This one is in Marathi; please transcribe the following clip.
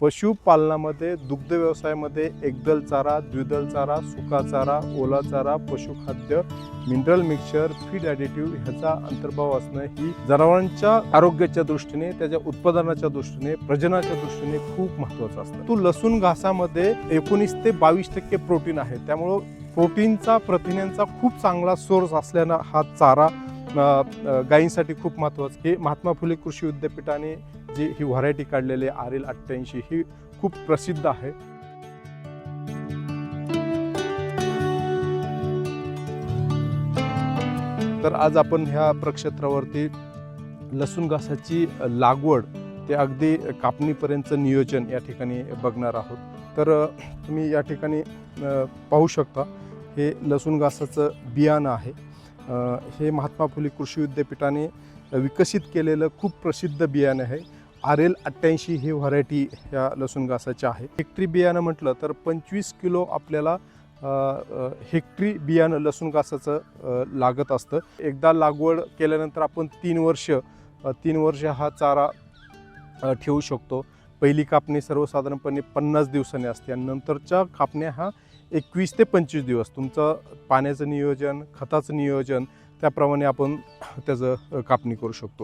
पशुपालनामध्ये दुग्ध व्यवसायामध्ये एकदल चारा द्विदल चारा सुका चारा ओला चारा पशुखाद्य मिनरल मिक्सचर फीड ॲडिटिव्ह ह्याचा अंतर्भाव असणं ही जनावरांच्या आरोग्याच्या दृष्टीने त्याच्या उत्पादनाच्या दृष्टीने प्रजनाच्या दृष्टीने खूप महत्वाचं असतं. तो लसूण घासामध्ये एकोणीस ते बावीस टक्के प्रोटीन आहे. त्यामुळं प्रोटीनचा प्रथिन्यांचा खूप चांगला सोर्स असल्यानं हा चारा गायींसाठी खूप महत्त्वाचं हे महात्मा फुले कृषी विद्यापीठाने जी ही व्हरायटी काढलेली आहे आर एल अठ्ठ्याऐंशी ही खूप प्रसिद्ध आहे. तर आज आपण ह्या प्रक्षेत्रावरती लसूण घासाची लागवड ते अगदी कापणीपर्यंतचं नियोजन या ठिकाणी बघणार आहोत. तर तुम्ही या ठिकाणी पाहू शकता हे लसूण घासाचं बियाणं आहे. हे महात्मा फुले कृषी विद्यापीठाने विकसित केलेलं खूप प्रसिद्ध बियाणं आहे. आर एल अठ्ठ्याऐंशी हे व्हरायटी ह्या लसूण घासाच्या आहे. हेक्टरी बियाणं म्हटलं तर पंचवीस किलो आपल्याला हेक्टरी बियाणं लसूण घासाचं लागत असतं. एकदा लागवड केल्यानंतर आपण तीन वर्ष तीन वर्ष हा चारा ठेवू शकतो. पहिली कापणी सर्वसाधारणपणे पन्नास दिवसांनी असते आणि नंतरच्या कापण्या हा एकवीस ते पंचवीस दिवस. तुमचं पाण्याचं नियोजन खताचं नियोजन त्याप्रमाणे आपण त्याचं कापणी करू शकतो.